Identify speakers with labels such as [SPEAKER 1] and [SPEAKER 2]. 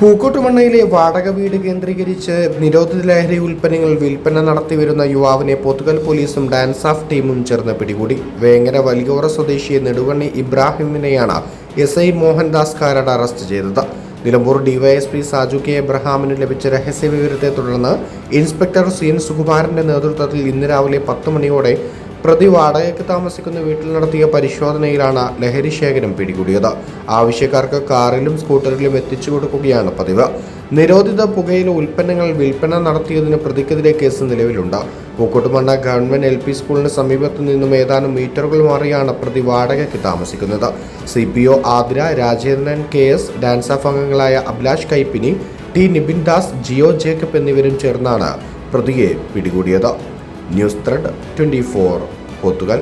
[SPEAKER 1] പൂക്കോട്ടുമണ്ണയിലെ വാടക വീട് കേന്ദ്രീകരിച്ച് നിരോധിത ലഹരി ഉൽപ്പന്നങ്ങൾ വിൽപ്പന നടത്തി വരുന്ന യുവാവിനെ പോത്തുകൽ പോലീസും ഡാൻസ് ഓഫ് ടീമും ചേർന്ന് പിടികൂടി. വേങ്ങര വലിയോറ സ്വദേശി നെടുവണ്ണി ഇബ്രാഹിമിനെയാണ് എസ് ഐ മോഹൻദാസ് കാരട് അറസ്റ്റ് ചെയ്തത്. നിലമ്പൂർ ഡിവൈഎസ്പി സാജു കെ എബ്രഹാമിന് ലഭിച്ച രഹസ്യ വിവരത്തെ തുടർന്ന് ഇൻസ്പെക്ടർ സി എൻ സുകുമാരന്റെ നേതൃത്വത്തിൽ ഇന്ന് രാവിലെ പത്ത് മണിയോടെ പ്രതി വാടകയ്ക്ക് താമസിക്കുന്ന വീട്ടിൽ നടത്തിയ പരിശോധനയിലാണ് ലഹരി ശേഖരം പിടികൂടിയത്. ആവശ്യക്കാർക്ക് കാറിലും സ്കൂട്ടറിലും എത്തിച്ചു കൊടുക്കുകയാണ് പതിവ്. നിരോധിത പുകയില ഉൽപ്പന്നങ്ങൾ വിൽപ്പന നടത്തിയതിന് പ്രതിക്കെതിരെ കേസ് നിലവിലുണ്ട്. പൂക്കോട്ടുമണ്ണ ഗവൺമെന്റ് എൽ പി സ്കൂളിന് സമീപത്തു നിന്നും ഏതാനും മീറ്ററുകൾ മാറിയാണ് പ്രതി വാടകയ്ക്ക് താമസിക്കുന്നത്. C P O Athira Rajendran K S DANSAF അംഗങ്ങളായ അഭിലാഷ് കൈപ്പിനി ടി നിബിൻ ദാസ് ജിയോ ജേക്കബ് എന്നിവരും ചേർന്നാണ് പ്രതിയെ പിടികൂടിയത്. News thread twenty four Pothukal